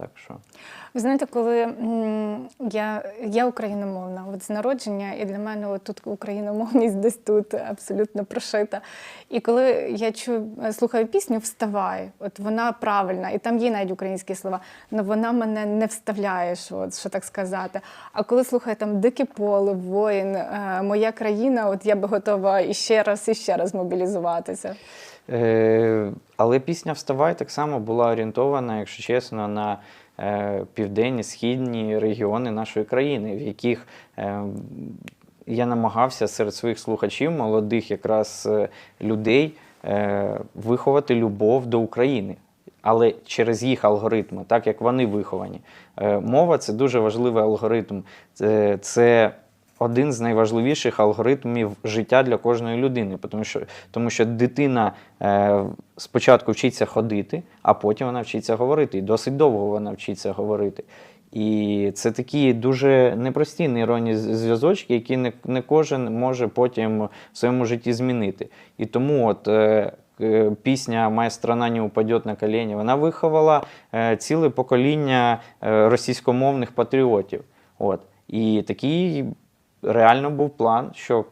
Так що Ви знаєте, коли я, я україномовна, от з народження, і для мене от тут україномовність десь тут абсолютно прошита. І коли я чую, слухаю пісню Вставай, от вона правильна, і там є навіть українські слова, але вона мене не вставляє, що, що так сказати. А коли слухаю там Дике поле, воїн, е, моя країна, от я би готова іще раз і ще раз мобілізуватися. Е, але пісня Вставай так само була орієнтована, якщо чесно, на е, південні, східні регіони нашої країни, в яких е, я намагався серед своїх слухачів, молодих якраз людей, виховати любов до України. Але через їх алгоритми, так як вони виховані. Мова це дуже важливий алгоритм. Це один з найважливіших алгоритмів життя для кожної людини, тому що, тому що дитина е, спочатку вчиться ходити, а потім вона вчиться говорити. І досить довго вона вчиться говорити. І це такі дуже непрості нейронні зв'язочки, які не, не кожен може потім в своєму житті змінити. І тому от. е, Пісня Моя страна не упаде на коліні. Вона виховала е, ціле покоління е, російськомовних патріотів. От. І такий реально був план, що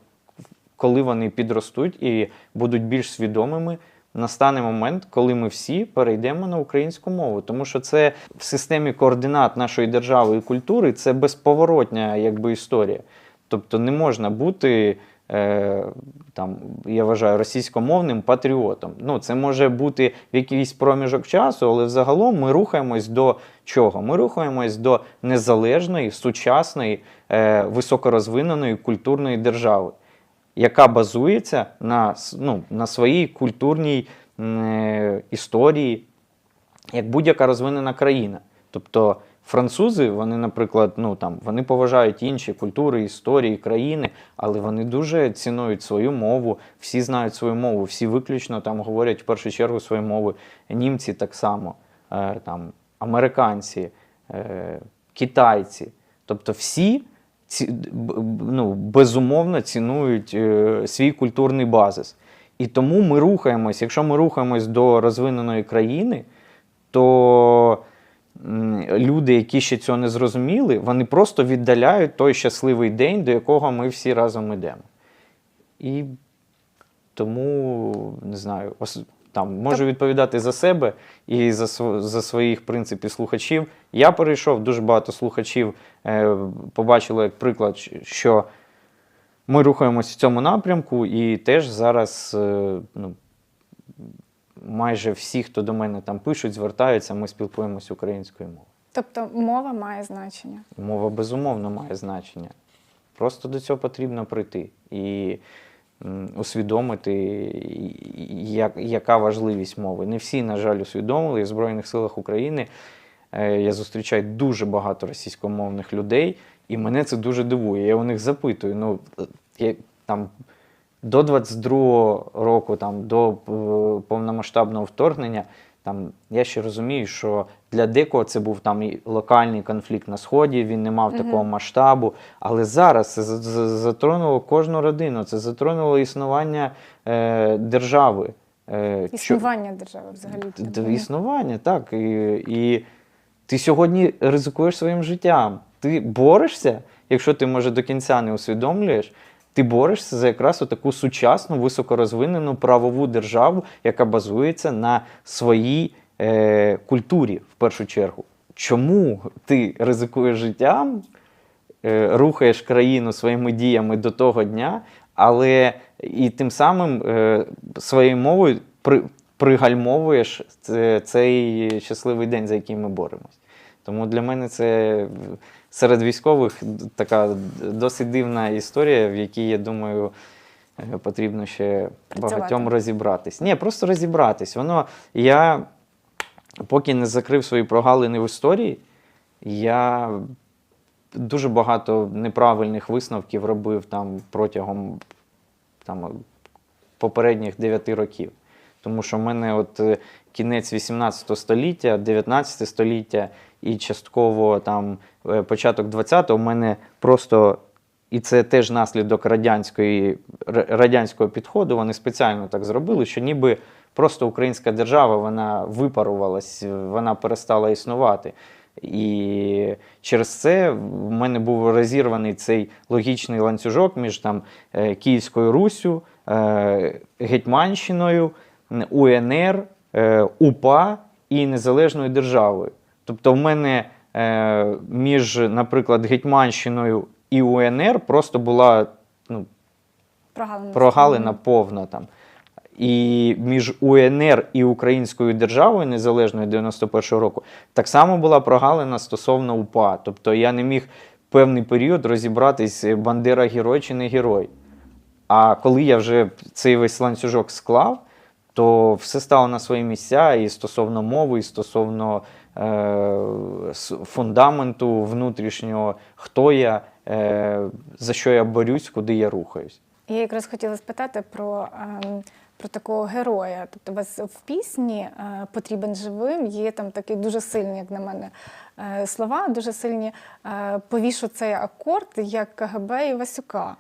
коли вони підростуть і будуть більш свідомими, настане момент, коли ми всі перейдемо на українську мову. Тому що це в системі координат нашої держави і культури це безповоротня якби, історія. Тобто не можна бути. Е, там, я вважаю, російськомовним патріотом. Ну, це може бути в якийсь проміжок часу, але взагалом ми рухаємось до чого? Ми рухаємось до незалежної, сучасної, е, високорозвиненої культурної держави, яка базується на, ну, на своїй культурній е, історії, як будь-яка розвинена країна. Тобто французи, вони, наприклад, ну там вони поважають інші культури, історії, країни, але вони дуже цінують свою мову, всі знають свою мову, всі виключно там говорять в першу чергу свою мову. Німці так само, е, там, американці, е, китайці. Тобто всі ці, ну, безумовно цінують е, свій культурний базис. І тому ми рухаємось, якщо ми рухаємось до розвиненої країни, то люди, які ще цього не зрозуміли, вони просто віддаляють той щасливий день, до якого ми всі разом йдемо. І тому не знаю, там можу відповідати за себе і за, за своїх в принципі слухачів. Я перейшов, дуже багато слухачів е, побачили як приклад, що ми рухаємось в цьому напрямку, і теж зараз е, ну, майже всі, хто до мене там пишуть, звертаються, ми спілкуємося українською мовою. Тобто мова має значення. Мова безумовно має значення. Просто до цього потрібно прийти і усвідомити, як, яка важливість мови. Не всі, на жаль, усвідомили. І в Збройних силах України е, я зустрічаю дуже багато російськомовних людей, і мене це дуже дивує. Я у них запитую. Ну, е, я, там, до 22-го року, там, до е, повномасштабного вторгнення, там, я ще розумію, що для декого це був там і локальний конфлікт на Сході, він не мав такого масштабу. Але зараз це за- за- затронуло кожну родину, це затронуло існування е, держави. Е, що- Існування держави взагалі. Існування, так. І, і ти сьогодні ризикуєш своїм життям. Ти борешся, якщо ти, може, до кінця не усвідомлюєш, ти борешся за якраз таку сучасну, високорозвинену правову державу, яка базується на своїй е, культурі в першу чергу. Чому ти ризикуєш життям, е, рухаєш країну своїми діями до того дня, але і тим самим е, своєю мовою при, пригальмовуєш це- цей щасливий день, за який ми боремось. Тому для мене це серед військових така досить дивна історія, в якій, я думаю, е, потрібно ще Працювати. багатьом розібратись. Ні, просто розібратись. Воно я поки не закрив свої прогалини в історії, я дуже багато неправильних висновків робив там протягом там, попередніх 9 років. Тому що в мене от е, кінець 18 століття, 19 століття і частково там е, початок 20-го в мене просто. І це теж наслідок радянської, радянського підходу. Вони спеціально так зробили, що ніби просто українська держава вона випарувалась, вона перестала існувати. І через це в мене був розірваний цей логічний ланцюжок між там е, Київською Руссю, е, Гетьманщиною, УНР, е, УПА і незалежною державою. Тобто, в мене е, між, наприклад, Гетьманщиною і УНР просто була ну, Прогалина. прогалина повна там. І між УНР і Українською державою незалежною 91-го року так само була прогалина стосовно УПА. Тобто я не міг певний період розібратись, Бандера герой чи не герой. А коли я вже цей весь ланцюжок склав, то все стало на свої місця і стосовно мови, і стосовно е, фундаменту внутрішнього, хто я, е, за що я борюсь, куди я рухаюсь. Я якраз хотіла спитати про, ем, про такого героя. Тобто, у вас в пісні е, потрібен живим є там такі дуже сильні, як на мене, е, слова, дуже сильні. Е, повішу цей акорд як КГБ і Васюка.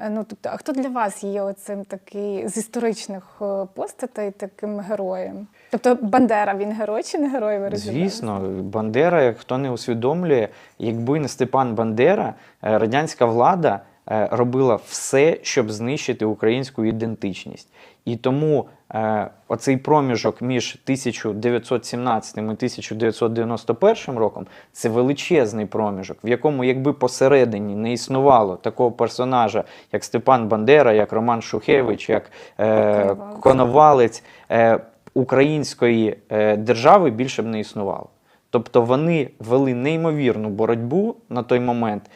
Е, Ну, тобто, а хто для вас є оцим такий з історичних е, постатей таким героєм? Тобто Бандера він герой чи не герой? Ви? Звісно, Бандера, як хто не усвідомлює, якби не Степан Бандера, е, радянська влада робила все, щоб знищити українську ідентичність. І тому е, оцей проміжок між 1917 і 1991 роком це величезний проміжок, в якому, якби посередині не існувало такого персонажа, як Степан Бандера, як Роман Шухевич, як е, Коновалець. Е, української е, держави більше б не існувало. Тобто вони вели неймовірну боротьбу на той момент е,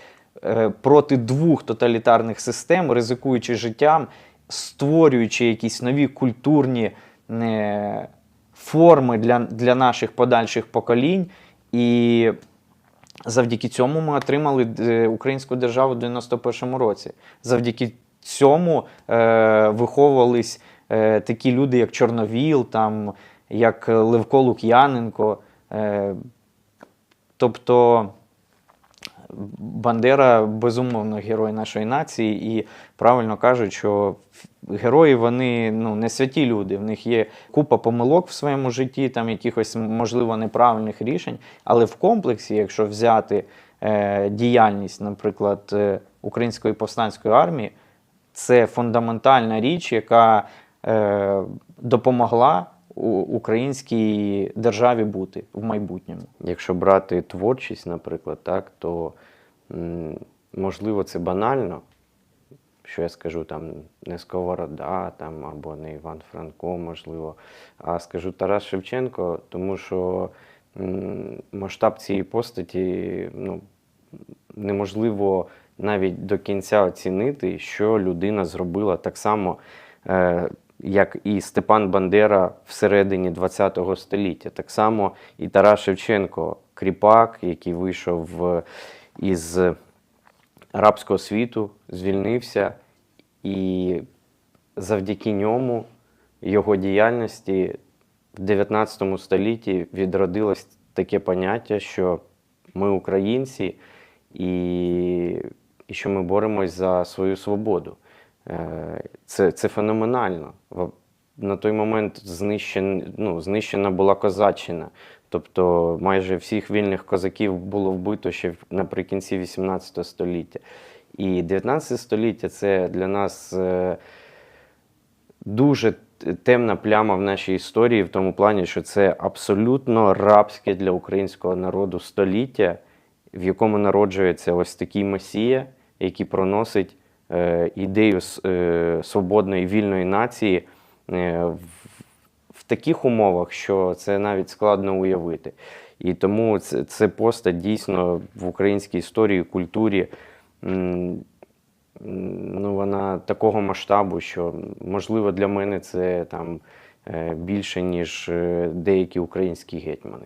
проти двох тоталітарних систем, ризикуючи життям, створюючи якісь нові культурні е, форми для, для наших подальших поколінь. І завдяки цьому ми отримали е, українську державу в 91-му році. Завдяки цьому е, виховувались е, такі люди, як Чорновіл, там, як Левко Лук'яненко. Е, тобто Бандера безумовно герой нашої нації, і правильно кажуть, що герої вони ну, не святі люди. В них є купа помилок в своєму житті, там якихось можливо неправильних рішень. Але в комплексі, якщо взяти е, діяльність, наприклад, е, Української повстанської армії, це фундаментальна річ, яка е, допомогла українській державі бути в майбутньому. Якщо брати творчість, наприклад, так, то можливо це банально, що я скажу там не Сковорода там, або не Іван Франко, можливо, а скажу Тарас Шевченко, тому що масштаб цієї постаті ну, неможливо навіть до кінця оцінити, що людина зробила так само. Е, як і Степан Бандера всередині ХХ століття. Так само і Тарас Шевченко, кріпак, який вийшов із арабського світу, звільнився, і завдяки ньому, його діяльності в 19 столітті відродилось таке поняття, що ми українці і, і що ми боремось за свою свободу. Е, Це, це феноменально. На той момент знищен, ну, знищена була козаччина. Тобто майже всіх вільних козаків було вбито ще наприкінці 18 століття. І 19 століття це для нас е, дуже темна пляма в нашій історії, в тому плані, що це абсолютно рабське для українського народу століття, в якому народжується ось такий месія, який проносить ідею е, свободної вільної нації е, в, таких умовах, що це навіть складно уявити. І тому це, це постать дійсно в українській історії, культурі. ну, вона такого масштабу, що можливо для мене це там е, більше, ніж е, деякі українські гетьмани.